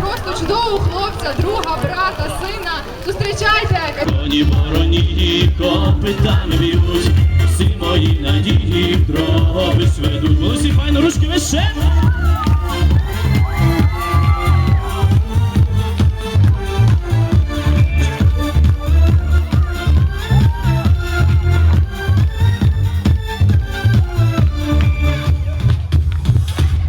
просто чудового хлопця, друга, брата, сина. Зустрічайте! Коні вороні копитами б'ють, всі мої надії в дробиш ведуть. Голосі файно ручки вище.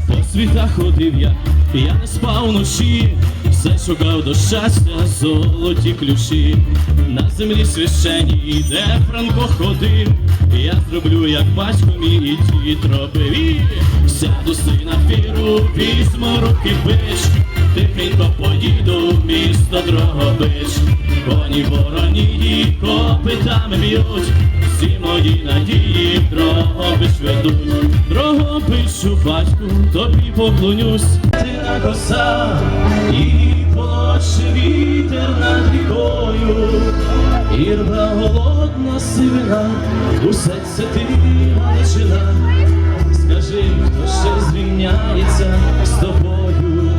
По світах ходив я, я не спав вночі, все шукав до щастя, золоті ключі. На землі священній, де Франко ходив, я зроблю, як батько мій і дід робив. І Сяду сина фіру, візьму руки бич, тихенько поїду в місто Дрогобич. Коні вороні копитами б'ють, всі мої надії в Дрогобич ведуть. Дрогобичу, батьку, тобі поклонюсь. Ти на коса і полоше вітер над рікою, ірна голодна сивина, усе це ти Галичина. Скажи, хто ще звільняється з тобою?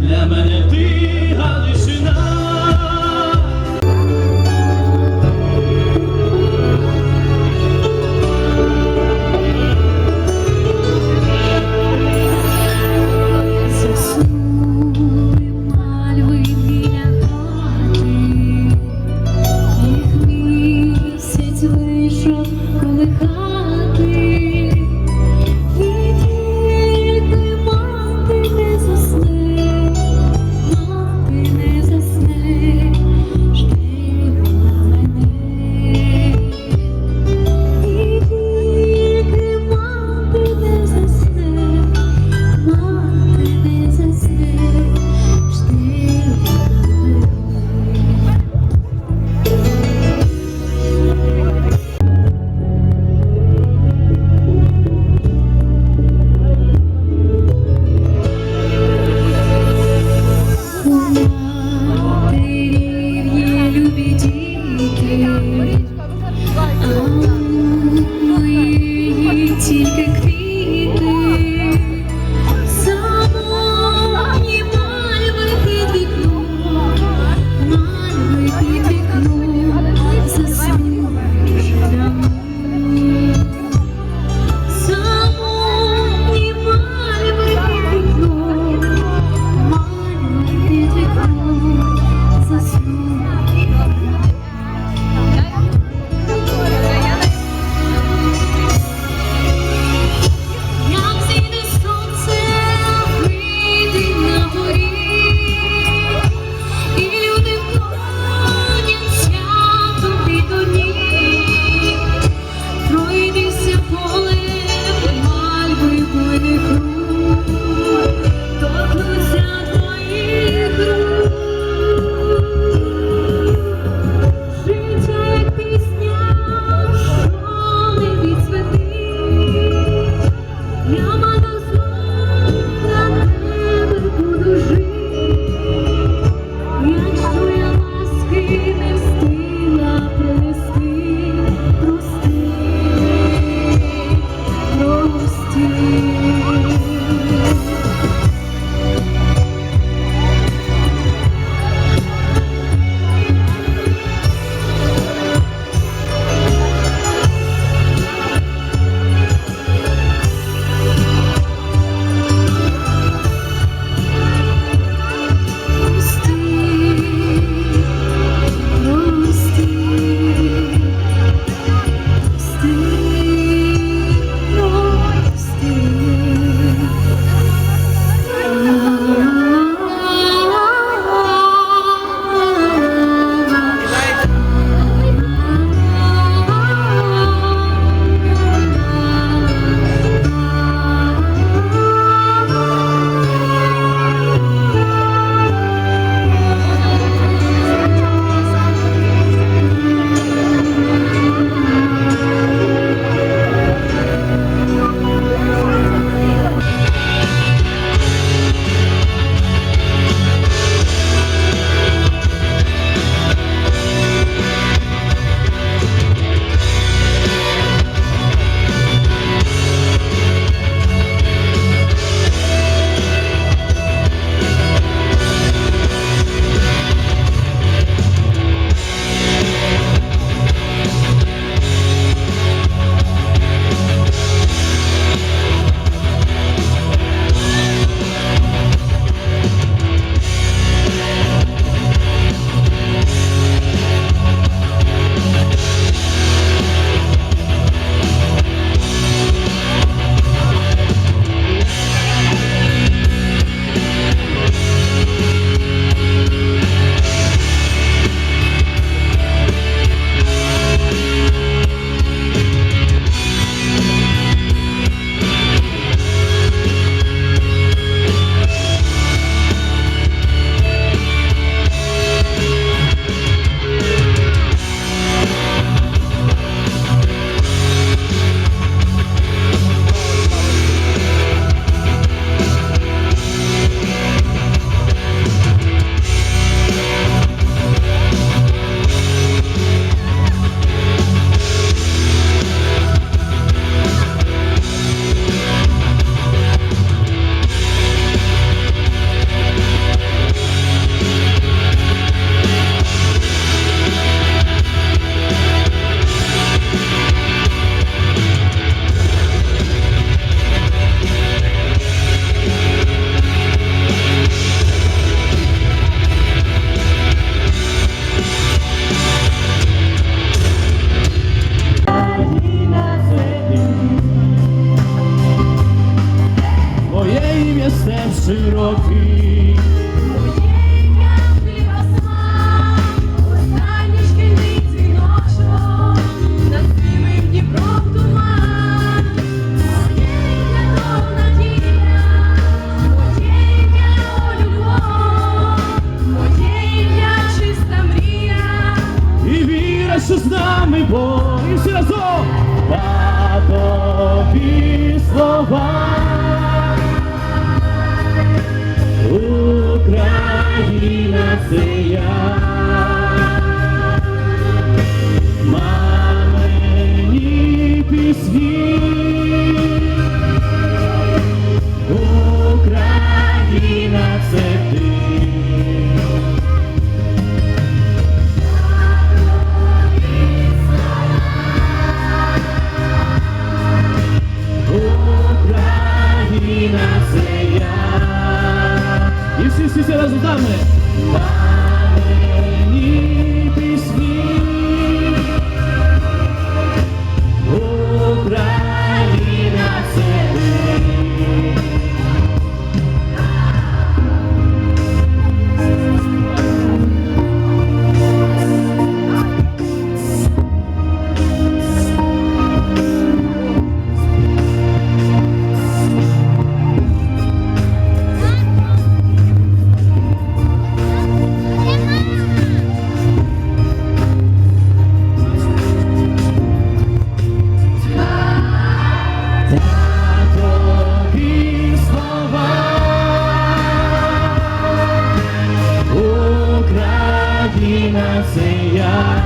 Для мене ти Галичина. Разом. Тобі слова. Україна це я. Bye. Україна